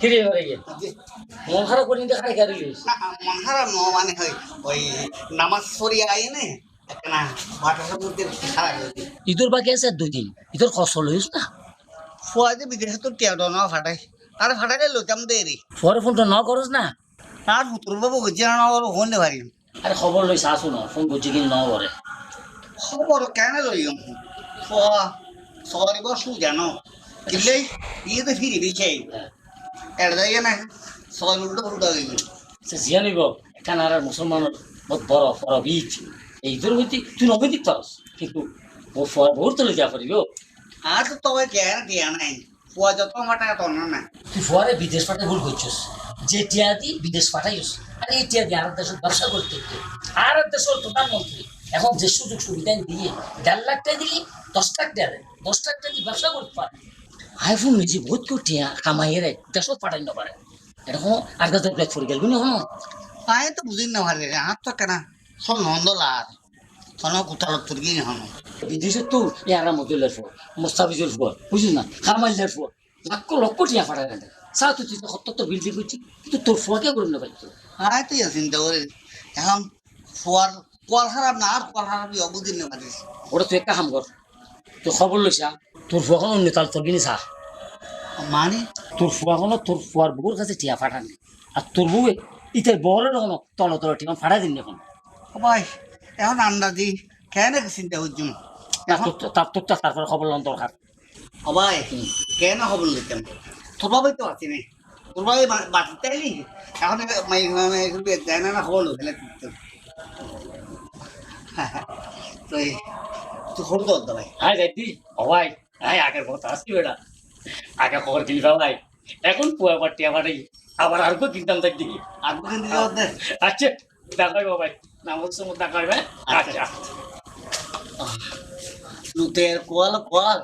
গিয়ে মন খারাপ করে মন খারাপ ন মানে হয় ওই নামাজ পড়ি আই নে না মধ্যে খারাপ হয়ে বাকি আছে দুই দিন। ইটোর খসল লইস না? ফুয়া যে বিদেশে তো টিয়া দন ফাটাই তার ফাটাইলে লইতাম দে রে পরে ফোনটা ন করস না? তার পুতুর বাবু গজিয়া না ওর হন্ডে পারি আরে খবর লইস আসু না ফোন করছি কিন্তু ন করে। খবর কেন লই ফুয়া সরি বসু জানো কিলে ইয়ে তো ফিরি বিছে এটা যাই না সবাই উল্টো উল্টো হয়ে গেল সে জিয়া নিব কানাডার মুসলমানের বহুত বড় বড় বীজ এই তোর হইতে তুই নবৈদিক পারস কিন্তু ও ফর বহুত তুলে যা পারিব আর তো তবে কেন টিয়া নাই ফুয়া যত আমার টাকা তন্ন না তুই ফরে বিদেশ পাঠাই ভুল করছিস যে টিয়া দি বিদেশ পাঠাইস আরে এই টিয়া দিয়ে আর দেশের ব্যবসা করতে আর দেশের প্রধানমন্ত্রী এখন যে সুযোগ সুবিধা দিয়ে দেড় লাখ টাকা দিলি দশ লাখ টাকা দেয় দশ লাখ টাকা দিয়ে ব্যবসা করতে পারে আইফোন নিজে বহুত কামাইয়ে রে দেশত পাঠাই না পারে এটা কোনো আর কাছে ব্যাগ পড়ে গেল না হন আয় তো বুঝিন না ভালো রে আর তো কেন সব নন্দলার তখন কোথাও তোর গিয়ে হন বিদেশে তো ইয়ারা মজুলের ফোর মোস্তাফিজুর ফোর বুঝিস না? কামাইলের ফোর লক্ষ লক্ষ টিয়া পাঠায় না চা তুই সত্তর তো বিল্ডিং করছি কিন্তু তোর ফোয়াকে করে না পারতো আয় তো চিন্তা করে এখন ফুয়ার কল খারাপ না আর কল ইয়া বুঝিন ওটা তুই একটা কাম কর তুই খবর লইছা তোর ফুয়াখন অন্য তাল তোর কিনে চা মানে তোর ফুয়াখনো তোর ফুয়ার বউর কাছে টিয়া ফাটানি আর তোর বউয়ে ইতার বড় রকম তল তল টিয়া ফাটাই দিন এখন ভাই এখন আন্দাজি কেন চিন্তা করছুন তার তোর- তার তোর তারপরে খবর লন দরকার ভাই কেন খবর লইতাম তোর বাবাই তো আছি নে তোর বাবাই বাড়িতে এখন দেয় না না খবর লোক তো এই তুই ভাই হাই যাইতি হবাই হাই আগের কথা আসছি বেটা আগে খবর ভাই এখন পুয়া টিয়া ফাটাই আবার আর কেউ কিনতাম দিকে আর আচ্ছা দেখাই বাবাই নামক সময় দেখাই ভাই আচ্ছা। লুতের কোয়াল কোয়াল।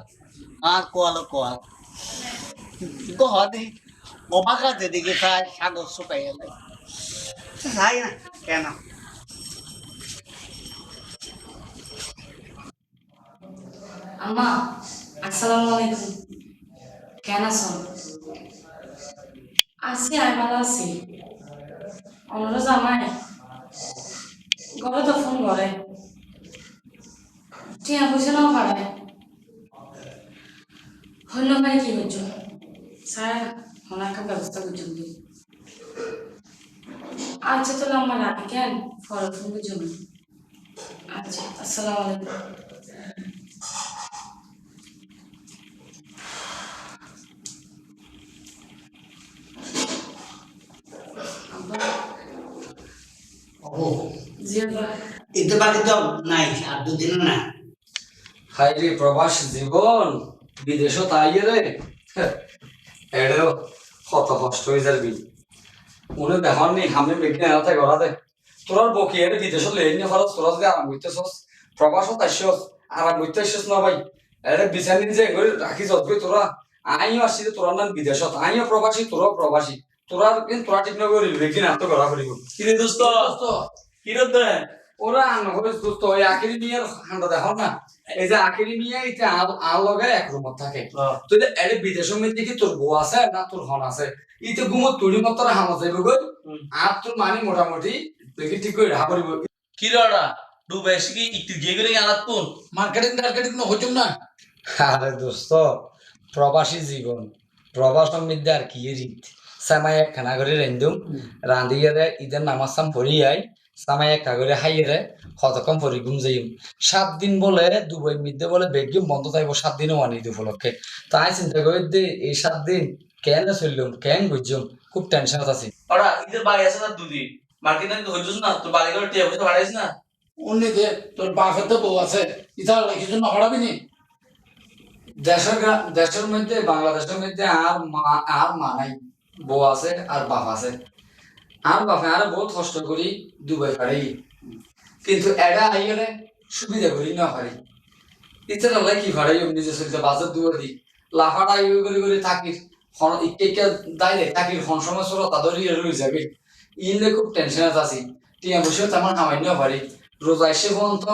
আর কোয়াল কোয়াল। গহদে অবাকাতে দিকে তাই সাগর শুকাই গেলে না কেন? আম্মা আসসালামু আলাইকুম কেন আছো? আছি, আমি ভালো আছি। অনুরোধ জামাই ঘরে তো ফোন করে। টিয়া বুঝে নাও পারে হন্য ভাই, কি করছ স্যার, ওনাকে ব্যবস্থা করছ আচ্ছা তাহলে আমার রাখি, কেন? ফোন বুঝো আচ্ছা আসসালামু আলাইকুম এতে বাকি তো নাই আর দুদিন না হাই রে প্রবাস জীবন বিদেশ তাই রে। এড়েও কত কষ্ট হয়ে যাবি। উনি দেখার নি আমি বেগনে আনাতে গড়া দে। তোরার বকি এর বিদেশ লেন নি খরচ তোরা যদি আরাম করতেছস প্রবাসত আসছস আরাম করতে আসছস না ভাই। এরে বিছানি যে রাখি যত তোরা। আইও আসছি যে তোরার নাম বিদেশত আইও প্রবাসী তোরাও প্রবাসী। তোরা কিন্তু তোরা ঠিক আত্ম গড়া করিব কিরে দোস্ত? কিরে দে? ওরা দোস্ত ওই আকিরি মিয়ার হান্ডা দেখো না। এই যে আকিরি মিয়া এটা আল এক রুমত থাকে। তো যে এর বিদেশের মধ্যে কি তোর বউ আছে না তোর হন আছে। ইতে গুমত তুড়ি মত তোরা হামা যাইব গই আর তোর মানে মোটামুটি দেখি ঠিক করে করিব কিরে ওরা? ডুবে কি একটু গিয়ে করে আনাত কোন? মার্কেটিং টার্গেটিং ন হইতাম না। আরে দোস্ত প্রবাসী জীবন প্রবাসন মধ্যে আর কি রীত সামাই এক খানা করে রেন্দুম রাঁধিয়ে রে ঈদের নামাজ সাম পড়ি আই সামাই এক করে হাইয়ে রে কতক্ষণ পরি ঘুম যাইম সাত দিন বলে দুবাই মধ্যে বলে বেগিম বন্ধ থাকব সাত দিনও মানি ঈদ উপলক্ষে তাই চিন্তা করি দে এই সাত দিন কেন চললাম কেন বুঝছম খুব টেনশনত আছি ওরা ঈদের বাড়ি আছে না দুদিন মার্কেট তো হইছিস না তোর বাড়ি করে টিয়া বাড়াইস না উন্নিতে তোর বাপের তো বউ আছে ইতা কিছু না হড়াবি নি দেশের দেশের মধ্যে বাংলাদেশের মধ্যে আর মা আর মা নাই বউ আছে আর বাপ আছে। আর বাপে আর বহুত কষ্ট করি দুবাই পারি কিন্তু এরা আইলে সুবিধা করি না পারি। ইচ্ছা হলে কি ভাড়াই নিজে চলতে বাজার দুয়ার দি লাফাটা ইয়ে করে করে থাকির দাইলে থাকির খন সময় সর তাদরি রয়ে যাবে। ইনলে খুব টেনশনত আছি। টিয়া বসে তেমন হামাইন্য পারি। রোজা এসে পর্যন্ত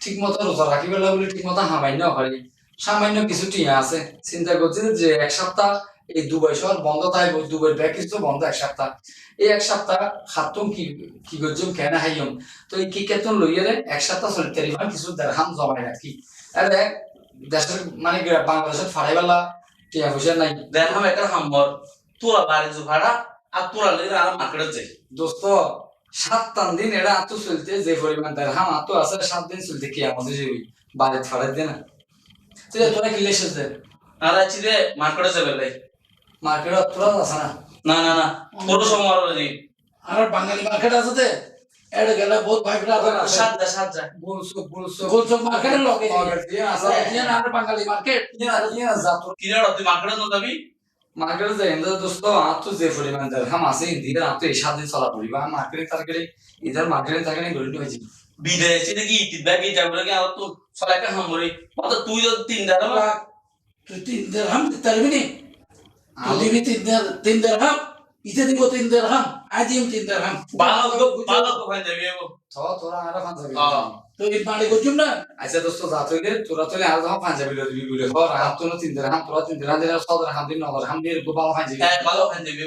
ঠিক মতো রোজা রাখি বেলা ঠিক মতো হামাইন্য পারি। সামান্য কিছু টিয়া আছে। চিন্তা করছি যে এক সপ্তাহ এই দুবাই শহর বন্ধ থাকবে দুবাই প্যাকেজ তো বন্ধ এক সপ্তাহ। এই এক সপ্তাহ খাতুম কি কি করছুম কেন হাইয়ম। তো এই কি কেতন লইয়ারে এক সপ্তাহ চলে তেরিফান কিছু দেড়হাম জমাই রাখি আরে দেশের মানে কি বাংলাদেশের ফাড়াইবেলা টিয়া পয়সা নাই। দেখাম একটা হাম্বর তোরা বাড়ি জু ভাড়া আর তোরা লেগে আর মার্কেটে যাই। দোস্ত সাত টান দিন এরা আতো চলতে যে পরিমাণ দেড়হাম আতো আছে সাত দিন চলতে কি আমাদের যে বাড়ি ফাড়াই দে না। তুই তোরা কি লেসে দে আর আছি রে মার্কেটে যাবে লাই। মার্কেটত তোরা আছে না। না না না তোর সময় আর নেই আর বাঙালি মার্কেট আছে তে এড়ে গেলে বহুত ভাই আছে সাত যা সাত যা বলছো বলছো বলছো মার্কেটের লগে। দিয়ে আছে আছে আর বাঙালি মার্কেট ইয়া ইয়া জাতো কিরে তুই মার্কেটে না যাবি? মার্কেটে যাই দোস্ত যে পরিমাণ আছে ইন্দির আতো এই সাত দিন চলা পড়িবা। মার্কেটে তারকেলে ইধার মার্কেটে তারকেলে গড়ি হয়েছে বিদেশে যাবে আর তো তুই যদি তিন দাঁড়া তুই তিন দেড়হাম দিতে পারবি নি? তুই দিবি তিন দের- তিন দেড়হাম ইতে দিব তিন দেড়হাম আজ তিন দেড়হাম ভালো ভালো কোথায় যাবি এগো তো তোরা আর পাঞ্জাবি হ্যাঁ। তুই বাড়ি করছুম না? আচ্ছা দোস্ত জাতো গে তোরা তোলে আর যখন পাঞ্জাবি লবি বলে হর হাত তো তিন দিন তোরা তিন দিন দিন সদর হাম দিন নগর হাম দিয়ে গোপাল পাঞ্জাবি। হ্যাঁ ভালো কোথায় যাবি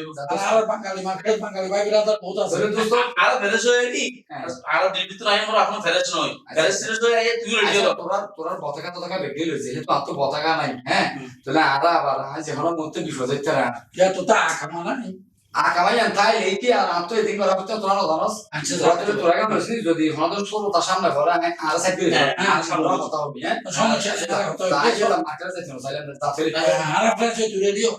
আর বাঙালি মার্কেট বাঙালি ভাই ব্রাদার বহুত আছে। দোস্ত। আর হয়ে হ্যাঁ। আর ডিউটি তো নাই আমার এখনও ফেরেছ নয়। ফেরেছ ফেরেছ হয়ে আগে তুই রেডি আচ্ছা, হলো। তোরা তোরা পতাকা ততাকা বেগে লইছে যেহেতু আর তো পতাকা নাই হ্যাঁ? তাহলে আরা আবার আজ এখন মধ্যে বিপদ হইতে না তো তা খামা না আকামাই তাই লেকি আর আর তো এদিন করা হচ্ছে তোরা জানোস আচ্ছা তোরা কেমন যদি হনদের তার সামনে ভরা হ্যাঁ আর সাইড করে হ্যাঁ, হ্যাঁ আর সামনে কথা হবে হ্যাঁ? সমস্যা আছে তাই যেটা না তাতে আর আপনার যে তুলে দিও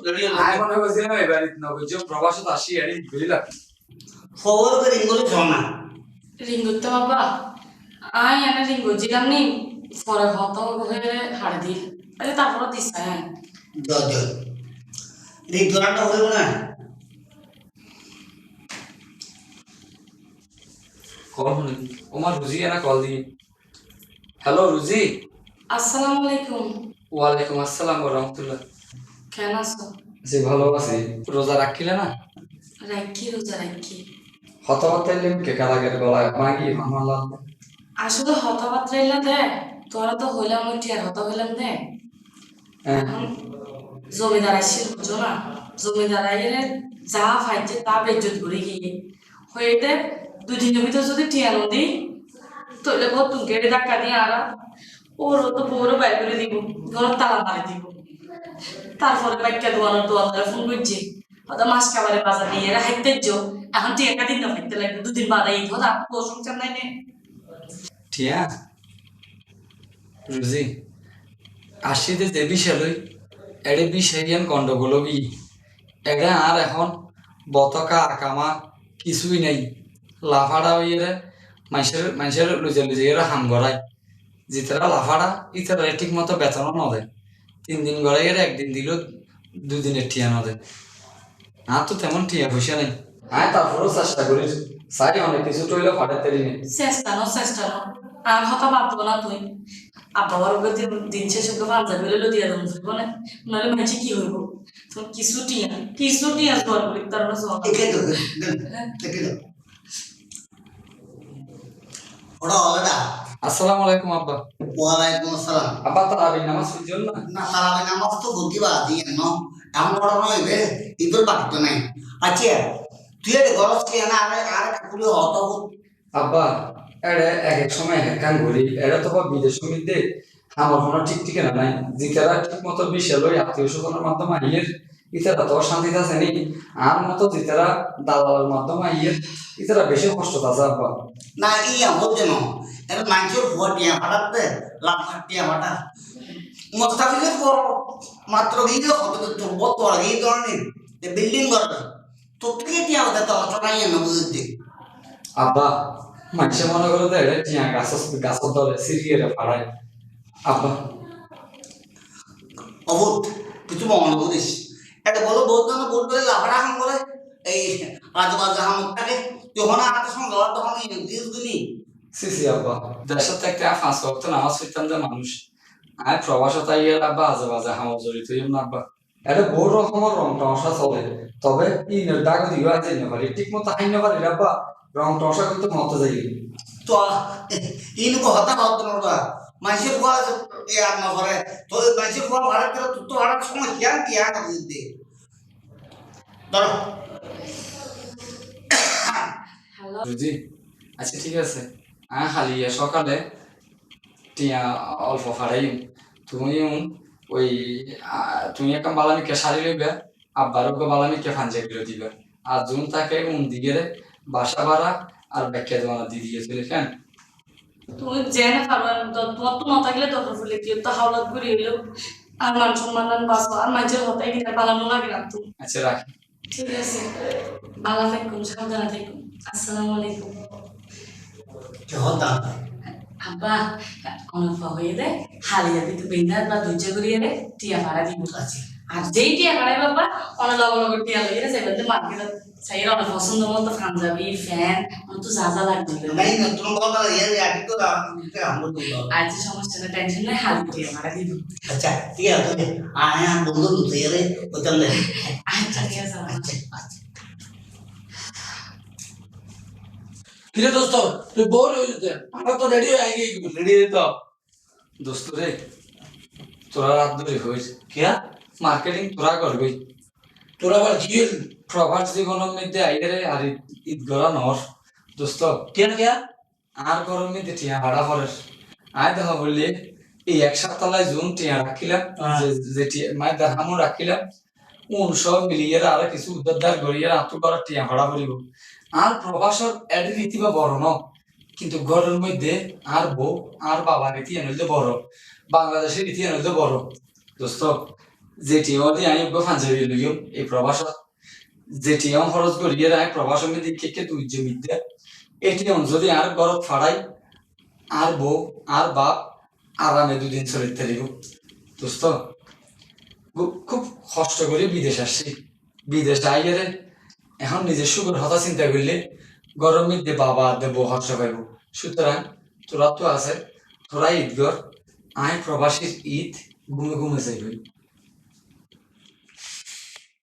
আই মনে করছিলাম এবার নবে যে প্রবাসত আসি এর বেরিলা খবর করে ইঙ্গুলো জমা রিঙ্গুতে বাবা আই এনে রিঙ্গু জিলাম নি। পরে হত হয়ে হাড় দিল। আরে তারপরে দিছে হ্যাঁ। জয় এই দোকানটা হইব না? কল ওমার রুজি এনা কল দি হ্যালো রুজি? আসসালামু আলাইকুম ওয়ালাইকুম আসসালাম ওয়া রাহমাতুল্লাহ। কেন আছো? জি ভালো আছি। রোজা রাখিলে না? রাখি রোজা রাখি। হতবাতে লিম কে কালা গেল গলা মাগি মামালা আসলে হতবাত্রা এলা দে তোরা তো হইলাম ওই টিয়ার হত হইলাম দে। হ্যাঁ। জমিদার আসছিল বুঝো না জমিদার আইলে যা ফাইছে তা বেজ্জত করে গিয়ে। হয়েতে দুদিনের ভিতর যদি টিয়া নদী তৈলে বহুত তুমকে ধাক্কা দিয়ে আর ওরও তো বউরও বাই করে দিব ঘর তালা মারি দিব। তারপরে বাইকটা দোয়ানোর দোয়ানোর ফোন করছে হয়তো মাস খাবারে বাজার নিয়ে এরা হাইতে এখন টিয়া দিন না ফাইতে লাগবে দুদিন বাদে এই ধর আপু সংসার নাই নে। ঠিয়া? রুজি? আসিতে যে বিষয় লই, এড়ে বিষয়ান গন্ডগোল এড়ে আর এখন বতকা আকামা কিছুই নাই। লাফাড়া হইয়ে মানুষের মানুষের লুজে লুজে এরা হাম গড়ায়। যেতারা লাফাড়া ইতারা ঠিক মতো বেতনও নদে। তিন দিন গড়াই এর একদিন দিল দুদিনের ঠিয়া নদে। আর তো তেমন ঠিয়া পয়সা নেই। হ্যাঁ তারপরেও চেষ্টা করি। চাই অনেক কিছু টইলে ফাটাতে নেই চেষ্টা নো চেষ্টা নো আর হতা ভাববো না তুই। আব্বার ওকে দিন দিন শেষে তো পাঞ্জাবি লইলো দিয়া দেবো জীবনে। নইলে মাইছে কি হইব? তোর কিছু টিয়া কিছু টিয়া জোয়ার করি তার তো ওটা অলরেডা আসসালামু আলাইকুম আব্বা। আসসালাম। আব্বা তারাবি নামাজ পড়ছেন না? না তারাবে নামাজ তো বুদ্ধিবা দিয়ে ন এমন বড় নয় ইদুর বাকি নাই। আচ্ছা তুই এটা গরজ কে না আরে আরে কাকুরি হত আব্বা এড়ে এক এক সময় এক কাম করি এড়ে তো বা বিদেশ মধ্যে আমার কোনো ঠিক ঠিকানা নাই। জিতারা ঠিক মতো বিষয় লই আত্মীয় স্বজনের মাধ্যমে আইয়ের ইতারা তো শান্তিতে আছে নি? আর মতো জিতারা দালালের মাধ্যমে আইয়ের ইতারা বেশি কষ্ট আছে আব্বা। না ইয়া হচ্ছে ন এটা মানুষের ভুয়া টিয়া ফাটাতে লাভ টিয়া ফাটা মোস্তাফিজের পর মাত্র গিয়ে হতে তো বহুত বড় গিয়ে ধরনের বিল্ডিং করবে তো থেকে টিয়া হতে তো অচনাই না বুঝতে আব্বা মানুষে মনে করে তো এড়ে টিয়া গাছ গাছের দলে সিরিয়ে ফাড়ায়। আব্বা। অভূত কিছু মনে করিস। বলো বহুত জন বহুত করে লাফাড়া হাম করে। এই রাজবাজা হামটাকে যখন হাতের সঙ্গে লড়া তখন গুনি সি সি আব্বা দেশের থেকে পাঁচ ওয়াক্ত নামাজ পড়তাম যে মানুষ। আর প্রবাসত আইয়ার আব্বা আজে বাজে হামল জড়িত না আব্বা। এটা বহু রকমের রং টমসা চলে। তবে ইনের দাগ দিবা যাই পারি ঠিক মতো হাইন পারি আব্বা রং টমসা করতে মতো যাই তো ইনকো হতা হত নড়বা মানুষের খোয়া করে তো মানুষের ভাড়া করে তো ভাড়ার সময় কিয়ান কি ধরো। বুঝি আচ্ছা ঠিক আছে। খালি সকালে টিয়া অল্প ফাড়াই তুমি ওই তুমি একটা বালামিকে শাড়ি লইবে, আব্বার ওকে বালামিকে ফাঞ্জে করে দিবে। আর জুন তাকে উন দিকে বাসা ভাড়া আর ব্যাখ্যা দেওয়া দিয়ে দিয়েছিলে কেন? তুমি জেনে পারবেন তো তোমার তো না থাকলে দরকার পড়লে কি? তো হাওলাত করে এলো। আর মান সম্মান বাঁচো আর মাঝে হতাই কিনা বানানো লাগে না তুমি আচ্ছা রাখি। ঠিক আছে। ভালো থাকুন সাবধানে থাকুন। আসসালামু আলাইকুম। হতা আব্বা অনেক হয়ে দে হালিয়া দিতে বেন্দার বা ধৈর্য করিয়ে দে টিয়া ভাড়া দিব আচ্ছা আর যেই টিয়া ভাড়াই বাবা অনেক লগ লগ টিয়া লইয়ে যাবেন তো মার্কেটে সাইর অনেক পছন্দ মতো পাঞ্জাবি ফ্যান অনেক তো যা যা লাগবে আজ সমস্যা না টেনশন নাই হালি টিয়া ভাড়া দিব। আচ্ছা ঠিক আছে আয় বন্ধু তুই রে দে আচ্ছা ঠিক আছে আচ্ছা আচ্ছা। কিরে দোস্ত তুই বোর হয়ে যেতে। তো রেডি হয়ে গেছি রেডি তো। দোস্ত রে তোরা রাত ধরে হয়েছে কিয়া? মার্কেটিং তোরা করবি? তোর আবার? প্রভাত জীবনের মধ্যে আইরে আর ঈদ- গড়া দোস্ত কিয়া কিয়া? আর গরম মধ্যে টিয়া ভাড়া পড়ের আয় দেখা বললি এই এক সপ্তাহে জুন টিয়া রাখিলাম যে- যে টিয়া মায়ের দেখামো রাখিলাম উন সব মিলিয়ে আর কিছু উদ্ধার করিয়ে আত্ম করা টিয়া ভাড়া করিব। আর প্রবাসর এডি রীতি বা বড় ন। কিন্তু ঘরের মধ্যে আর বউ আর বাবা রীতি আনলে বড়। বাংলাদেশের রীতি আনলে বড়। দোস্ত যে টিয়া দিয়ে আমি ফাঞ্জাবি লইম এই প্রবাসত যে টিয়াম খরচ করিয়ে রায় প্রবাসের মধ্যে কে দুই জমিতে এটিএম যদি আর গরত ফাড়াই, আর বউ, আর বাপ আরামে দুদিন চলিতে থাকিব দোস্ত খুব- খুব কষ্ট করে বিদেশ আসছি। বিদেশ আইয়ারে এখন নিজের সুখের কথা চিন্তা করলে গরম মধ্যে বাবা দেব হর্ষ পাইব। সুতরাং তোরা তো আছে, তোরা ঈদগর আয় প্রবাসীর ঈদ ঘুমে ঘুমে যাইবই।